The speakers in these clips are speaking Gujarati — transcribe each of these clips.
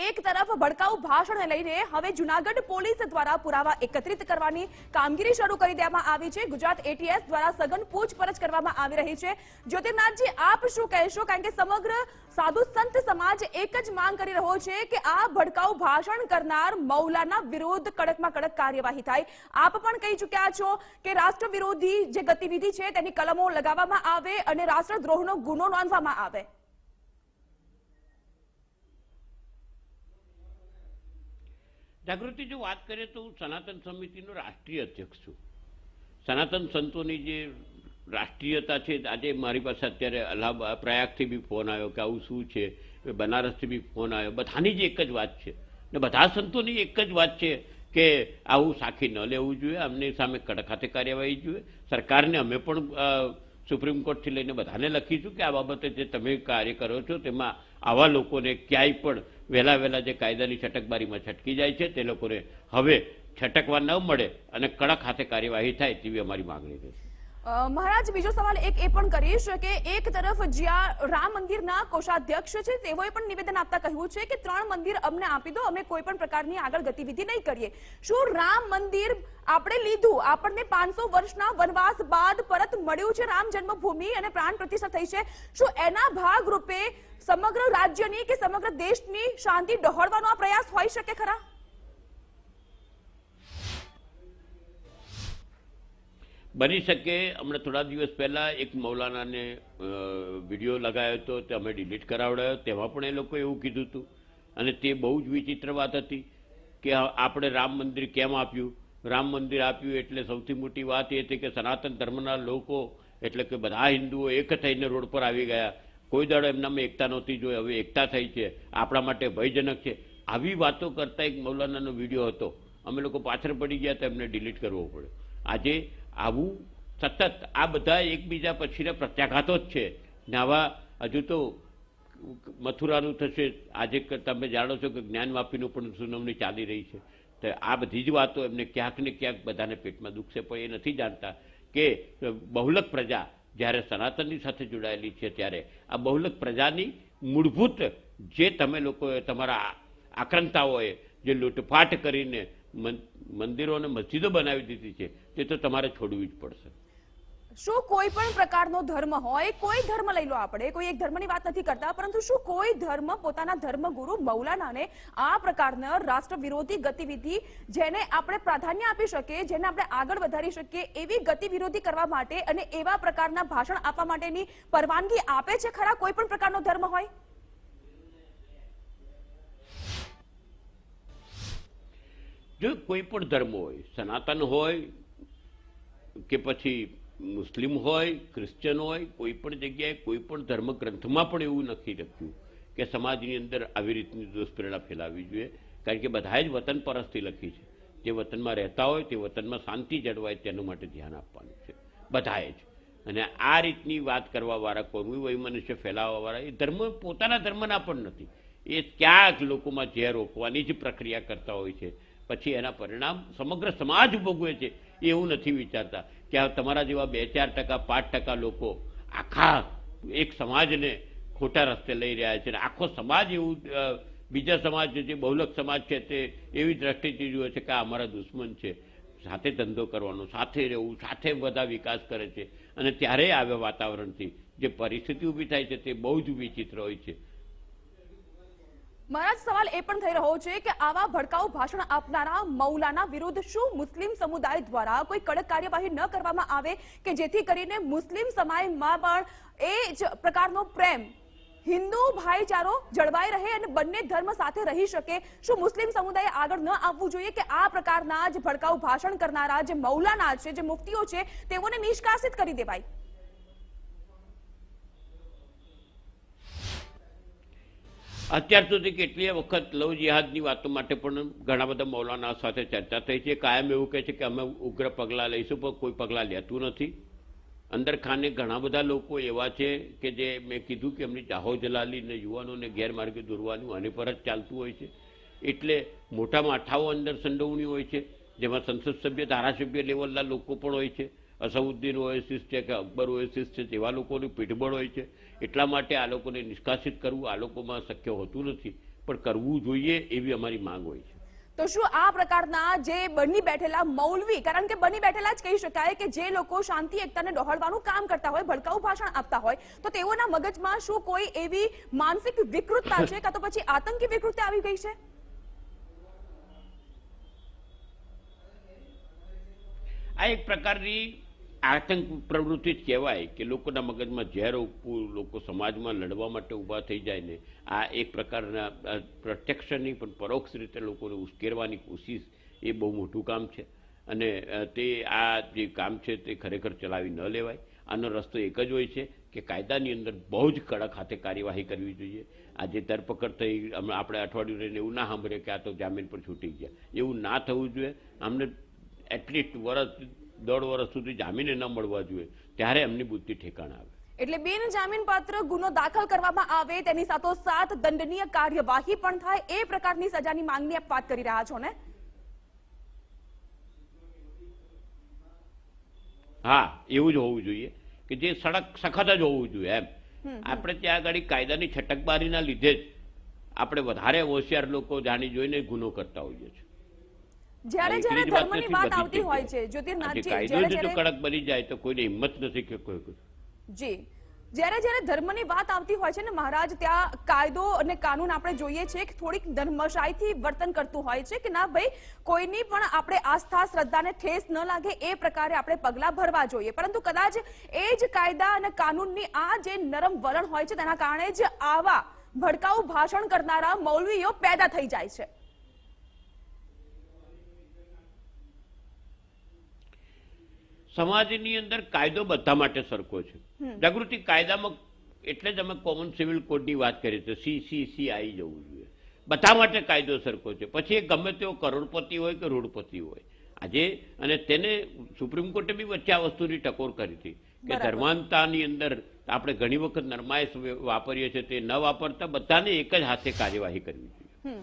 એક તરફ ભડકાઉ ભાષણને લઈને હવે જુનાગઢ પોલીસ દ્વારા પુરાવા એકત્રિત કરવાની કામગીરી શરૂ કરી દેવામાં આવી છે. ગુજરાત એટીએસ દ્વારા સઘન પૂછપરછ કરવામાં આવી રહી છે. જ્યોતિર્નાથજી, આપ શું કહેશો? કારણ કે સમગ્ર સાધુ સંત સમાજ એક જ માંગ કરી રહ્યો છે કે આ ભડકાઉ ભાષણ કરનાર મૌલાના વિરુદ્ધ કડકમાં કડક કાર્યવાહી થાય. આપ પણ કહી ચૂક્યા છો કે રાષ્ટ્ર વિરોધી જે ગતિવિધિ છે, તેની કલમો લગાવવામાં આવે અને રાષ્ટ્રદ્રોહનો ગુનો નોંધવામાં આવે. જાગૃતિ જો વાત કરીએ તો હું સનાતન સમિતિનો રાષ્ટ્રીય અધ્યક્ષ છું. સનાતન સંતોની જે રાષ્ટ્રીયતા છે, આજે મારી પાસે અત્યારે અલ્હાબાદ પ્રયાગથી બી ફોન આવ્યો કે આવું શું છે બનારસથી બી ફોન આવ્યો. બધાની જ એક જ વાત છે. ને બધા સંતોની એક જ વાત છે કે આવું સાખી ન લેવું જોઈએ, અમને સામે કડક હાથે કાર્યવાહી જોઈએ. સરકારને અમે પણ સુપ્રીમ કોર્ટથી લઈને બધાને લખીશું કે આ બાબતે જે તમે કાર્ય કરો છો, તેમાં આવા લોકોને ક્યાંય પણ વહેલા વહેલા જે કાયદાની છટકબારીમાં છટકી જાય છે, તે લોકોને હવે છટકવા ન મળે અને કડક હાથે કાર્યવાહી થાય તેવી અમારી માંગણી છે. મહારાજ, બીજો સવાલ એક એ પણ કરીશ કે એક તરફ જ્યાં રામ મંદિરના કોષાધ્યક્ષ છે, તેઓએ પણ નિવેદન આપતા કહ્યું છે કે ત્રણ મંદિર અમને આપી દો, અમે કોઈ પણ પ્રકારની આગળ ગતિવિધિ નહીં કરીએ. શું રામ મંદિર આપણે લીધું? આપણને પાંચસો વર્ષના વનવાસ બાદ પરત મળ્યું છે રામ જન્મભૂમિ અને પ્રાણ પ્રતિષ્ઠા થઈ છે. શું એના ભાગ રૂપે સમગ્ર રાજ્યની કે સમગ્ર દેશની શાંતિ ડહોળવાનો આ પ્રયાસ હોઈ શકે ખરા? બની શકે. હમણાં થોડા દિવસ પહેલાં એક મૌલાનાને વીડિયો લગાવ્યો હતો, તે અમે ડિલીટ કરાવડાયો. તેમાં પણ એ લોકો એવું કીધું હતું. અને તે બહુ જ વિચિત્ર વાત હતી કે આપણે રામ મંદિર કેમ આપ્યું? રામ મંદિર આપ્યું એટલે સૌથી મોટી વાત એ હતી કે સનાતન ધર્મના લોકો, એટલે કે બધા હિન્દુઓ એક થઈને રોડ પર આવી ગયા. કોઈ દાડો એમનામાં એકતા નહોતી જોઈ, હવે એકતા થઈ છે. આપણા માટે ભયજનક છે. આવી વાતો કરતા એક મૌલાનાનો વીડિયો હતો. અમે લોકો પાછળ પડી ગયા તો એમને ડિલીટ કરવો પડ્યો. આજે આવું સતત આ બધા એકબીજા પછીના પ્રત્યાઘાતો જ છે. ને આવા હજુ તો મથુરાનું થશે. આજે તમે જાણો છો કે જ્ઞાન વાપીનું પણ સુનાવણી ચાલી રહી છે. તો આ બધી જ વાતો એમને ક્યાંક ને ક્યાંક બધાને પેટમાં દુખશે, પણ એ નથી જાણતા કે બહુલક પ્રજા જ્યારે સનાતનની સાથે જોડાયેલી છે ત્યારે આ બહુલક પ્રજાની મૂળભૂત જે તમે લોકોએ તમારા આક્રંતાઓએ જે લૂંટફાટ કરીને મંદિરો અને મસ્જિદો બનાવી દીધી છે, તે તો તમારે છોડવી જ પડશે. શું કોઈ પણ પ્રકારનો ધર્મ હોય, કોઈ ધર્મ લઈ લો આપણે, કોઈ એક ધર્મની વાત નથી કરતા, પરંતુ શું કોઈ ધર્મ, પોતાના ધર્મગુરુ મૌલાનાને આ પ્રકારના રાષ્ટ્ર વિરોધી ગતિવિધિ જેને આપણે પ્રાધાન્ય આપી શકીએ, જેને આપણે આગળ વધારી શકીએ, એવી ગતિ વિરોધી કરવા માટે અને એવા પ્રકારના ભાષણ આપવા માટેની પરવાનગી આપે છે ખરા? કોઈ પણ પ્રકારનો ધર્મ હોય? જો કોઈ પણ ધર્મ હોય, સનાતન હોય કે પછી મુસ્લિમ હોય, ક્રિશ્ચન હોય, કોઈ પણ જગ્યાએ કોઈ પણ ધર્મ ગ્રંથમાં પણ એવું નથી લખ્યું કે સમાજની અંદર આવી રીતની દુષ્પ્રેરણા ફેલાવવી જોઈએ. કારણ કે બધાએ જ વતન પરસ્તી લખી છે. જે વતનમાં રહેતા હોય, તે વતનમાં શાંતિ જળવાય તેનું માટે ધ્યાન આપવાનું છે. બધાએ જ. અને આ રીતની વાત કરવાવાળા કોઈ વૈમનુષ્ય ફેલાવવાવાળા, એ ધર્મ પોતાના ધર્મના પણ નથી. એ ક્યાંક લોકોમાં ઝેર રોકવાની જ પ્રક્રિયા કરતા હોય છે. પછી એના પરિણામ સમગ્ર સમાજ ભોગવે છે એવું નથી વિચારતા કે આ તમારા જેવા બે ચાર ટકા, પાંચ ટકા લોકો આખા એક સમાજને ખોટા રસ્તે લઈ રહ્યા છે. અને આખો સમાજ એવું બીજા સમાજ જે બહુલક સમાજ છે તે એવી દ્રષ્ટિથી જુએ છે કે આ અમારા દુશ્મન છે. સાથે ધંધો કરવાનો, સાથે રહેવું, સાથે બધા વિકાસ કરે છે. અને ત્યારે આવ્યા વાતાવરણથી જે પરિસ્થિતિ ઊભી થાય છે તે બહુ જ વિચિત્ર હોય છે. મારા સવાલ એ પણ થઈ રહ્યો છે કે આવા ભડકાઉ ભાષણ આપનારા મૌલાના વિરુદ્ધ શું મુસ્લિમ સમુદાય દ્વારા કોઈ કડક કાર્યવાહી ન કરવામાં આવે કે જેથી કરીને મુસ્લિમ સમાજમાં પણ એ જ પ્રકારનો પ્રેમ હિન્દુ ભાઈચારો જળવાઈ રહે અને બંને ધર્મ સાથે રહી શકે? શું મુસ્લિમ સમુદાય આગળ ન આવવું જોઈએ કે આ પ્રકારના જે ભડકાઉ ભાષણ કરનારા જે મૌલાના છે, જે મુક્તિઓ છે, તેઓને નિષ્કાસિત કરી દેવાય? અત્યાર સુધી કેટલીય વખત લવ જિહાદની વાતો માટે પણ ઘણા બધા મૌલાના સાથે ચર્ચા થઈ છે. કાયમ એવું કહે છે કે અમે ઉગ્ર પગલાં લઈશું, પણ કોઈ પગલાં લેતું નથી. અંદર ખાને ઘણા બધા લોકો એવા છે કે જે મેં કીધું કે એમની ચાહો જલાલીને યુવાનોને ગેરમાર્ગે દોરવાનું આની પર જ ચાલતું હોય છે. એટલે મોટા માઠાઓ અંદર સંડોવણી હોય છે, જેમાં સંસદ સભ્ય, ધારાસભ્ય લેવલના લોકો પણ હોય છે. અસઉદ્દીન ઓએસિસ છે કે અકબર ઓએસિસ છે તેવા લોકોનું પીઠબળ હોય છે. એટલા માટે આ લોકોને નિષ્કાસિત કરવું આ લોકોમાં શક્ય હોતું નથી. પણ કરવું જોઈએ એવી અમારી માંગ હોય છે. તો શું આ પ્રકારના જે બની બેઠેલા મૌલવી કારણ કે બની બેઠેલા જ કહી શકાય કે જે લોકો શાંતિ એકતાને ડહોળવાનું કામ કરતા હોય ભડકાઉ ભાષણ આપતા હોય તો તેઓના મગજમાં શું કોઈ એવી માનસિક વિકૃતતા છે કાં તો પછી આતંકી વિકૃતિ આવી ગઈ છે? આ એક પ્રકારની આતંક પ્રવૃત્તિ જ કહેવાય કે લોકોના મગજમાં ઝેર ઉપવું લોકો સમાજમાં લડવા માટે ઊભા થઈ જાય ને, આ એક પ્રકારના નહીં પણ પરોક્ષ રીતે લોકોને ઉશ્કેરવાની કોશિશ એ બહુ મોટું કામ છે. અને તે આ જે કામ છે તે ખરેખર ચલાવી ન લેવાય. આનો રસ્તો એક જ હોય છે કે કાયદાની અંદર બહુ જ કડક હાથે કાર્યવાહી કરવી જોઈએ. આજે ધરપકડ થઈ આપણે અઠવાડિયું રહીને એવું ના સાંભળીએ કે આ તો જામીન પર છૂટી ગયા. એવું ના થવું જોઈએ. આમને એટલીસ્ટ વર્ષ દોઢ વર્ષ સુધી જામીને ન મળવા જોઈએ ત્યારે એમની બુદ્ધિ ઠેકાણ આવે. એટલે બિન જામીન પાત્ર ગુનો દાખલ કરવામાં આવે તેની સાથોસાથ દંડનીય કાર્યવાહી પણ થાય એ પ્રકારની સજાની માંગની આપ વાત કરી રહ્યા છો ને? હા એવું જ હોવું જોઈએ કે જે સડક સખત જ હોવું જોઈએ એમ. આપણે ત્યાં આગળ કાયદાની છટકબારીના લીધે જ આપણે વધારે હોશિયાર લોકો જાણી જોઈને ગુનો કરતા હોઈએ છીએ. જ્યારે જ્યારે ધર્મની વાત આવતી હોય છે જ્યોતિર્નાથજી જ્યારે જ્યારે કડક બની જાય તો કોઈને હિંમત નથી કે કોઈ જી. જ્યારે જ્યારે ધર્મની વાત આવતી હોય છે ને મહારાજ ત્યાં કાયદો અને કાનૂન આપણે જોઈએ છે કે થોડીક ધર્મશાહીથી વર્તન કરતું હોય છે કે ના ભાઈ કોઈની પણ આપણે આસ્થા શ્રદ્ધાને ઠેસ ન લાગે એ પ્રકારે આપણે પગલાં ભરવા જોઈએ. પરંતુ કદાચ એ જ કાયદા અને કાનૂનની આ જે નરમ વલણ હોય છે તેના કારણે જ આવા ભડકાઉ ભાષણ કરનારા મૌલવીઓ પેદા થઈ જાય છે. સમાજની અંદર કાયદો બધા માટે સરખો છે. જાગૃતિ કાયદામાં એટલે જ અમે કોમન સિવિલ કોડની વાત કરીએ છીએ. સી સી સી આવી જવું જોઈએ. બધા માટે કાયદો સરખો છે. પછી એ ગમે તેવો કરોડપતિ હોય કે રોડપતિ હોય. આજે અને તેને સુપ્રીમ કોર્ટે બી વચ્ચે આ વસ્તુની ટકોર કરી હતી કે. ધર્માંતાની અંદર આપણે ઘણી વખત નરમાયશ વાપરીએ છીએ તે ન વાપરતા બધાને એક જ હાથે કાર્યવાહી કરવી જોઈએ.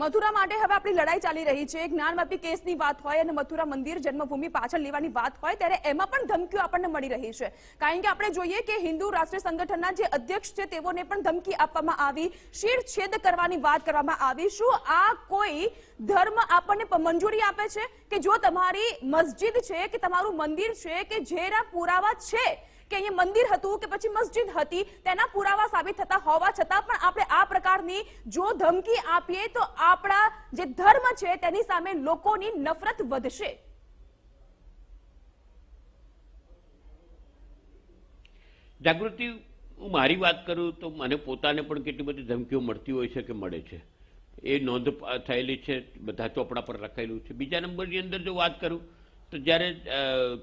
મથુરા માટે હવે આપણી લડાઈ ચાલી રહી છે. જ્ઞાનવાપી કેસની વાત હોય અને મથુરા મંદિર જન્મભૂમિ પાછળ લેવાની વાત હોય ત્યારે એમાં પણ ધમકીઓ આપણને મળી રહી છે. કારણ કે આપણે જોઈએ કે હિન્દુ રાષ્ટ્રીય સંગઠનના જે અધ્યક્ષ છે તેઓને પણ ધમકી આપવામાં આવી. શિરછેદ કરવાની વાત કરવામાં આવી. શું આ કોઈ ધર્મ આપણને મંજૂરી આપે છે? કે જો તમારી મસ્જિદ છે, કે તમારું મંદિર છે, કે જેના પુરાવા છે કે અહીંયા મંદિર હતું કે પછી મસ્જિદ હતી, તેના પુરાવા સાબિત થતા હોવા છતાં પણ આપણે આ પ્રકારની જો ધમકી આપીએ તો આપણા જે ધર્મ છે તેની સામે લોકોની નફરત વધશે. જાગૃતિ, હું મારી વાત કરું તો મને પોતાને પણ કેટલી બધી ધમકીઓ મળતી હોય છે કે મળે છે. એ નોંધ થયેલી છે, બધા ચોપડા પર લખાયેલું છે. બીજા નંબરની અંદર જો વાત કરું તો જ્યારે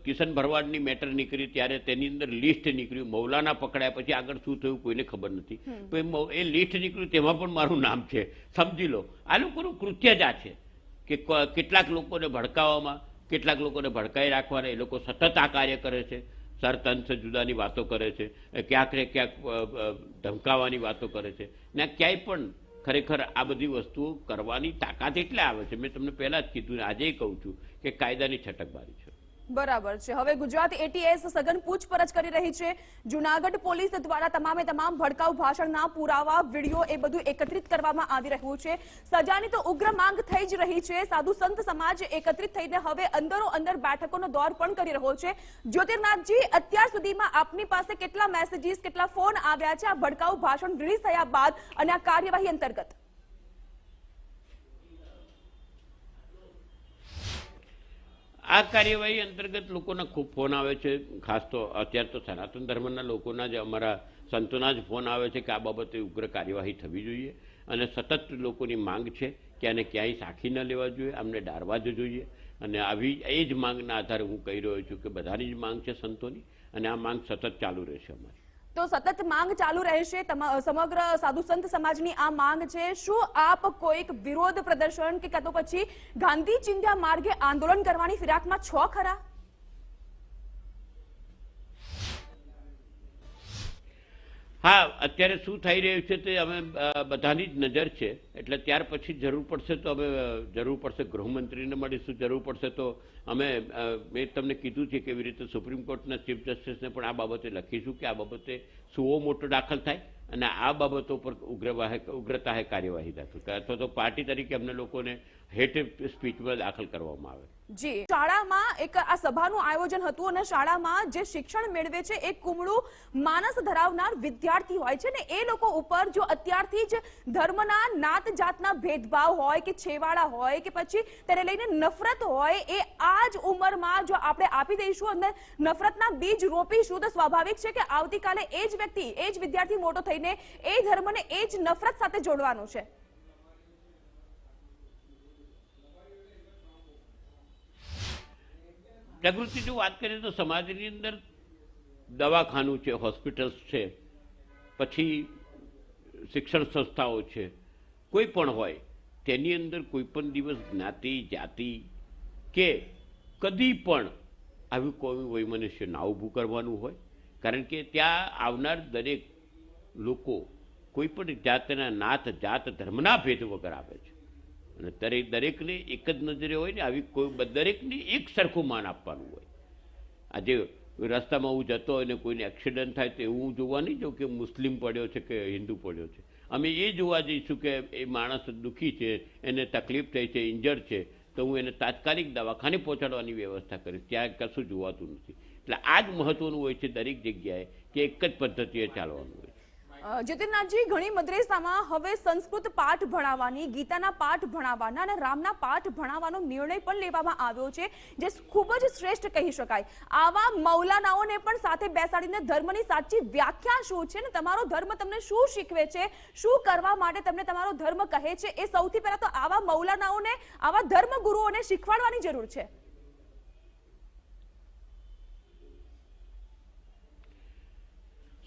કિશન ભરવાડની મેટર નીકળી ત્યારે તેની અંદર લિસ્ટ નીકળ્યું. મૌલાના પકડાયા પછી આગળ શું થયું કોઈને ખબર નથી. તો એ લિસ્ટ નીકળ્યું તેમાં પણ મારું નામ છે. સમજી લો આ લોકોનું કૃત્ય જ આ છે કે કેટલાક લોકોને ભડકાવવામાં કેટલાક લોકોને ભડકાઈ રાખવાના એ લોકો સતત આ કાર્ય કરે છે. સરતંત્ર જુદાની વાતો કરે છે ક્યાંક ને ક્યાંક અ, વાતો કરે છે. ને ક્યાંય પણ ખરેખર આ બધી વસ્તુઓ કરવાની તાકાત એટલે આવે છે. મેં તમને પહેલાં જ કીધું આજે કહું છું કે કાયદાની છટકબારી છે. બરાબર છે. હવે ગુજરાત એટીએસ સઘન પૂછપરછ કરી રહી છે. જુનાગઢ પોલીસ દ્વારા તમામે તમામ ભડકાઉ ભાષણના પુરાવા, વીડિયો એ બધું એકત્રિત કરવામાં આવી રહ્યું છે. સજાની તો ઉગ્ર માંગ થઈ જ રહી છે. સાધુ સંત સમાજ એકત્રિત થઈને હવે અંદરો અંદર બેઠકોનો દોર પણ કરી રહ્યો છે. જ્યોતિર્નાથજી, અત્યાર સુધીમાં આપની પાસે કેટલા મેસેજીસ કેટલા ફોન આવ્યા છે? આ ભડકાઉ ભાષણ રિલીઝ થયા બાદ અને આ કાર્યવાહી અંતર્ગત. આ કાર્યવાહી અંતર્ગત લોકોના ખૂબ ફોન આવે છે. ખાસ તો અત્યારે તો સનાતન ધર્મના લોકોના જ અમારા સંતોના જ ફોન આવે છે કે આ બાબતે ઉગ્ર કાર્યવાહી થવી જોઈએ અને સતત લોકોની માંગ છે કે આને ક્યાંય સાખી ન લેવા જોઈએ, આમને ડારવા જ જોઈએ. અને આવી એ જ માંગના આધારે હું કહી રહ્યો છું કે બધાની જ માંગ છે સંતોની અને આ માંગ સતત ચાલુ રહેશે અમારી. તો સતત માંગ ચાલુ રહેશે સમગ્ર સાધુ સંત સમાજની આ માંગ છે. શું આપ કોઈક વિરોધ પ્રદર્શન કે કાં પછી ગાંધી ચિંધ્યા માર્ગે આંદોલન કરવાની ફિરાકમાં છો ખરા? હા, અત્યારે શું થઈ રહ્યું છે તે અમે બધાની જ નજર છે. એટલે ત્યાર પછી જરૂર પડશે તો અમે જરૂર પડશે ગૃહમંત્રીને મળીશું, જરૂર પડશે તો અમે મેં તમને કીધું છે કે એવી રીતે સુપ્રીમ કોર્ટના ચીફ જસ્ટિસને પણ આ બાબતે લખીશું કે આ બાબતે સુઓ મોટો દાખલ થાય અને આ બાબતો પર ઉગ્રવાહે ઉગ્રતાએ કાર્યવાહી દાખલ અથવા તો પાર્ટી તરીકે અમને લોકોને હેટ સ્પીચમાં દાખલ કરવામાં આવે. જી. શાળામાં એક આ સભાનું આયોજન હતું અને શાળામાં જે શિક્ષણ મેળવે છે, એ કુમળું માનસ ધરાવનાર વિદ્યાર્થી હોય છે ને, એ લોકો ઉપર જો અત્યારથી જ ધર્મના, નાત જાતના ભેદભાવ હોય કે છેવાડા હોય કે પછી તેને લઈને નફરત હોય, એ આ જ ઉંમરમાં જો આપણે આપી દઈશું અને નફરતના બીજ રોપીશું, તો સ્વાભાવિક છે કે આવતીકાલે એ જ વ્યક્તિ, એ જ વિદ્યાર્થી મોટો થઈને એ ધર્મને, એ જ નફરત સાથે જોડવાનું છે. જાગૃતિની વાત કરીએ તો સમાજની અંદર દવાખાનું છે, હોસ્પિટલ્સ છે, પછી શિક્ષણ સંસ્થાઓ છે, કોઈ પણ હોય, તેની અંદર કોઈ પણ દિવસ જ્ઞાતિ, જાતિ કે કદી પણ આવી કોઈ વૈમનસ્ય ના ઊભું કરવાનું હોય. કારણ કે ત્યાં આવનાર દરેક લોકો કોઈ પણ જાતના નાત જાત ધર્મના ભેદ વગર આવે છે. અને દરેક દરેકને એક જ નજરે હોય ને, આવી કોઈ દરેકને એક સરખું માન આપવાનું હોય. આજે રસ્તામાં હું જતો હોય ને કોઈને એક્સિડન્ટ થાય તો એવું જોવા નહીં જાઉં કે મુસ્લિમ પડ્યો છે કે હિન્દુ પડ્યો છે. અમે એ જોવા જઈશું કે એ માણસ દુઃખી છે, એને તકલીફ થઈ છે, ઇન્જર્ડ છે, તો હું એને તાત્કાલિક દવાખાને પહોંચાડવાની વ્યવસ્થા કરીશ. ત્યાં કશું જોવાતું નથી. એટલે આ જ મહત્ત્વનું હોય છે દરેક જગ્યાએ કે એક જ પદ્ધતિએ ચાલવાનું અ, ઘણી મદ્રેસામાં હવે સંસ્કૃત પાઠ ભણાવવાની ગીતાના પાઠ ભણાવવાના અને રામના પાઠ ભણાવવાનો નિર્ણય પણ લેવામાં આવ્યો છે જે ખૂબ જ શ્રેષ્ઠ કહી શકાય. આવા મૌલાનાઓને પણ સાથે બેસાડીને ધર્મની સાચી વ્યાખ્યા શું છે ને તમારો ધર્મ તમને શું શીખવે છે શું કરવા માટે તમને તમારો ધર્મ કહે છે એ સૌથી પહેલા તો આવા મૌલાનાઓને આવા ધર્મગુરુઓને શીખવાડવાની જરૂર છે.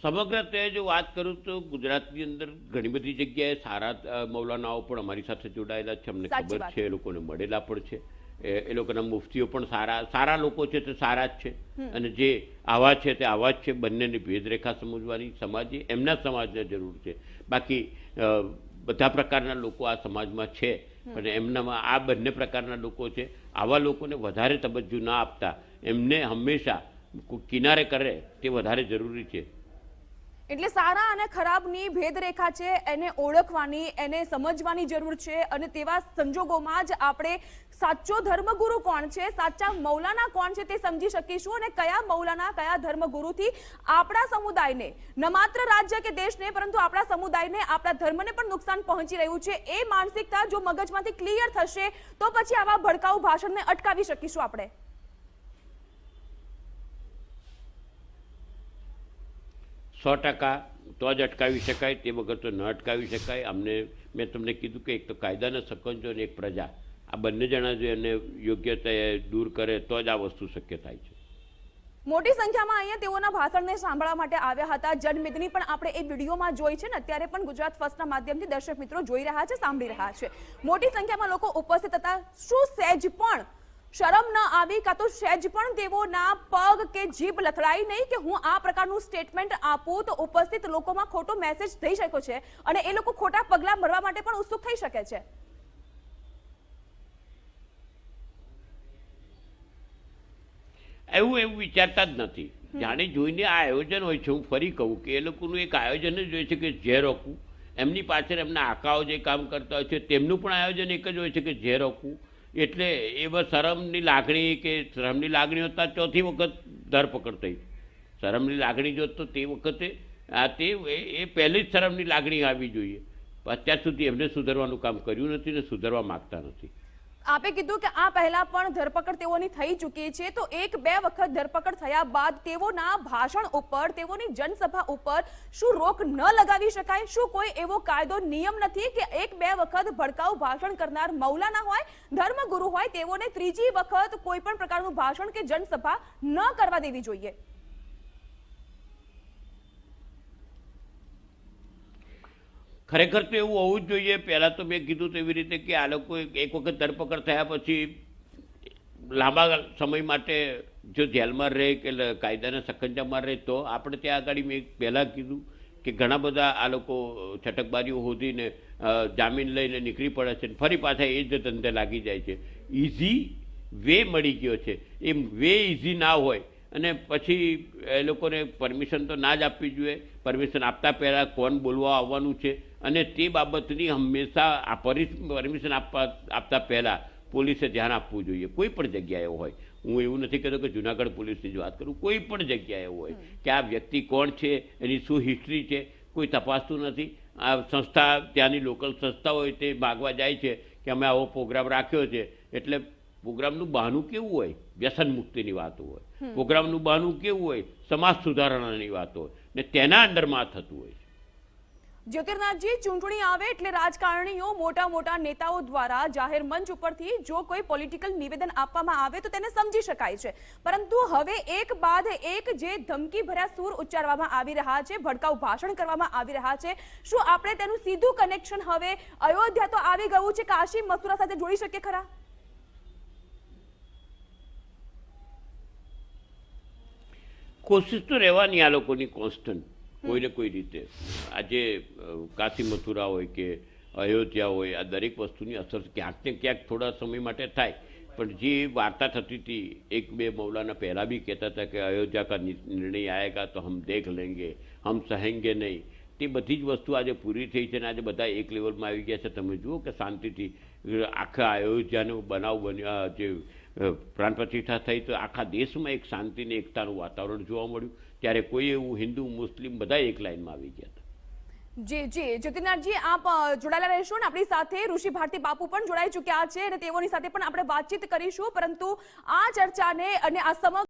સમગ્ર તે જો વાત કરું તો ગુજરાતની અંદર ઘણી બધી જગ્યાએ સારા મૌલાનાઓ પણ અમારી સાથે જોડાયેલા છે. અમને ખબર છે એ લોકોને મળેલા પણ છે. એ લોકોના મુફતીઓ પણ સારા સારા લોકો છે તે સારા જ છે. અને જે આવા છે તે આવા જ છે બંનેની ભેદરેખા સમજવાની સમાજે એમના સમાજને જરૂર છે. બાકી બધા પ્રકારના લોકો આ સમાજમાં છે અને એમનામાં આ બંને પ્રકારના લોકો છે. આવા લોકોને વધારે તબજ્જો ના આપતા એમને હંમેશા કિનારે કરે તે વધારે જરૂરી છે. એટલે સારા અને ખરાબની ભેદરેખા છે, એને ઓળખવાની, એને સમજવાની જરૂર છે અને તેવા સંજોગોમાં જ આપણે સાચો ધર્મગુરુ કોણ છે, સાચા મૌલાના કોણ છે તે સમજી શકીશું અને કયા મૌલાના, કયા ધર્મગુરુથી આપણા સમુદાયને, ન માત્ર રાજ્ય કે દેશને, પરંતુ આપણા સમુદાયને, આપણા ધર્મને પણ નુકસાન પહોંચી રહ્યું છે એ માનસિકતા જો મગજમાંથી ક્લિયર થશે તો પછી આવા ભડકાઉ ભાષણને અટકાવી શકીશું આપણે. સો ટકા તો જ અટકાવી શકાય, તે વગર તો ન અટકાવી શકાય. અમને, મેં તમને કીધું કે એક તો કાયદાના સકંજો અને એક પ્રજા. આ બંને જણા જો એને યોગ્યતા દૂર કરે તો જ આ વસ્તુ શક્ય થાય છે. મોટી સંખ્યામાં અહીંયા તેઓના ભાષણને સાંભળવા માટે આવ્યા હતા. જનમેદની પણ આપણે એ વિડીયોમાં જોઈ છે ને, અત્યારે પણ ગુજરાત ફર્સ્ટના માધ્યમથી દર્શક મિત્રો જોઈ રહ્યા છે, સાંભળી રહ્યા છે. મોટી સંખ્યામાં લોકો ઉપસ્થિત હતા. શું સહેજ પણ શરમ ન આવી કાં તો સહેજ પણ તેઓના પગ કે જીભ લથડાઈ નહીં કે હું આ પ્રકારનું સ્ટેટમેન્ટ આપું તો ઉપસ્થિત લોકોમાં ખોટો મેસેજ થઈ શક્યો છે અને એ લોકો ખોટા પગલાં ભરવા માટે પણ ઉત્સુક થઈ શકે છે. એવું એવું વિચારતા જ નથી. જાણે જોઈને આ આયોજન હોય છે, હું ફરી કહું કે એ લોકોનું એક આયોજન જ હોય છે કે જે રોકવું એમની પાછળ એમના આકાઓ જે કામ કરતા હોય છે, તેમનું પણ આયોજન એક જ હોય છે કે જે રોકવું એટલે એ બસ શરમની લાગણી કે શરમની લાગણી હોતા ચોથી વખત ધરપકડ થઈ. શરમની લાગણી જોત તો તે વખતે આ તે એ એ પહેલી જ શરમની લાગણી આવવી જોઈએ. અત્યાર સુધી એમને સુધારવાનું કામ કર્યું નથી ને સુધારવા માગતા નથી. આપે કીધું કે આ પહેલા પણ ધરપકડ તેઓની થઈ ચૂકી છે. તો એક બે વખત ધરપકડ થયા બાદ તેઓના ભાષણ ઉપર, તેઓની જનસભા ઉપર શું રોક ન લગાવી શકાય? શું કોઈ એવો કાયદો નિયમ નથી કે એક બે વખત ભડકાઉ ભાષણ કરનાર મૌલાના હોય, ધર્મગુરુ હોય, તેઓને ત્રીજી વખત કોઈ પણ પ્રકારનું ભાષણ કે જનસભા ન કરવા દેવી જોઈએ? ખરેખર તો એવું હોવું જ જોઈએ. પહેલાં તો મેં કીધું તેવી રીતે કે આ લોકો એક વખત ધરપકડ થયા પછી લાંબા સમય માટે જો જેલમાં રહે કે કાયદાના સખંજામાં રહે તો આપણે ત્યાં આગળ મેં પહેલાં કીધું કે ઘણા બધા આ લોકો છટકબારીઓ શોધીને જામીન લઈને નીકળી પડે છે ફરી પાછા એ જ ધંધે લાગી જાય છે. ઇઝી વે મળી ગયો છે. એ વે ઇઝી ના હોય અને પછી એ લોકોને પરમિશન તો ના જ આપવી જોઈએ. પરમિશન આપતા પહેલાં કોણ બોલવા આવવાનું છે? અને તે બાબતની હંમેશા આ પરમિશન આપવા આપતા પહેલાં પોલીસે ધ્યાન આપવું જોઈએ. કોઈ પણ જગ્યાએ હોય. હું એવું નથી કહેતો કે જુનાગઢ પોલીસની જ વાત કરું. કોઈ પણ જગ્યાએ હોય કે આ વ્યક્તિ કોણ છે એની શું હિસ્ટ્રી છે કોઈ તપાસતું નથી. આ સંસ્થા ત્યાંની લોકલ સંસ્થા હોય તે માગવા જાય છે કે અમે આવો પ્રોગ્રામ રાખ્યો છે. એટલે પ્રોગ્રામનું બહાનું કેવું હોય? વ્યસન મુક્તિની વાતો હોય. પ્રોગ્રામનું બહાનું કેવું હોય? સમાજ સુધારણાની વાતો હોય. ને તેના અંદરમાં થતું હોય છે. જ્યોતિર્નાથજી ચૂંટણી આવે એટલે રાજકારણીઓ મોટા મોટા નેતાઓ દ્વારા જાહેર મંચ ઉપરથી જો કોઈ પોલિટિકલ નિવેદન આપવામાં આવે તો તેને સમજી શકાય છે. પરંતુ હવે એક બાદ એક જે ધમકી ભર્યા સૂર ઉચ્ચારવામાં આવી રહ્યા છે, ભડકાઉ ભાષણ કરવામાં આવી રહ્યા છે, શું આપણે તેનું સીધું કનેક્શન હવે અયોધ્યા તો આવી ગયું છે, કાશી મથુરા સાથે જોડી શકીએ ખરા? કોશિશ તો રહેવાની આ લોકોની કોન્સ્ટન્ટ કોઈને કોઈ રીતે. આજે કાશી મથુરા હોય કે અયોધ્યા હોય, આ દરેક વસ્તુની અસર ક્યાંક ને ક્યાંક થોડા સમય માટે થાય. પણ જે વાર્તા થતી હતી, એક બે મૌલાના પહેલાં બી કહેતા હતા કે અયોધ્યા કા નિર્ણય આયેગા તો હમ દેખ લેંગે, હમ સહેંગે નહીં. તે બધી જ વસ્તુ આજે પૂરી થઈ છે અને આજે બધા એક લેવલમાં આવી ગયા છે. તમે જુઓ કે શાંતિથી આખા અયોધ્યાનો બનાવ બન્યો જે પ્રાણ પ્રતિષ્ઠા થઈ તો આખા દેશમાં એક શાંતિને એકતાનું વાતાવરણ જોવા મળ્યું. ત્યારે કોઈ એવું હિન્દુ, મુસ્લિમ બધા એક લાઈનમાં આવી ગયા હતા. જી જી જ્યોતિનાથજી આપ જોડાયેલા રહેશો ને આપણી સાથે. ઋષિ ભારતી બાપુ પણ જોડાઈ ચૂક્યા છે અને તેઓની સાથે પણ આપણે વાતચીત કરીશું. પરંતુ આ ચર્ચાને અને આ સમગ્ર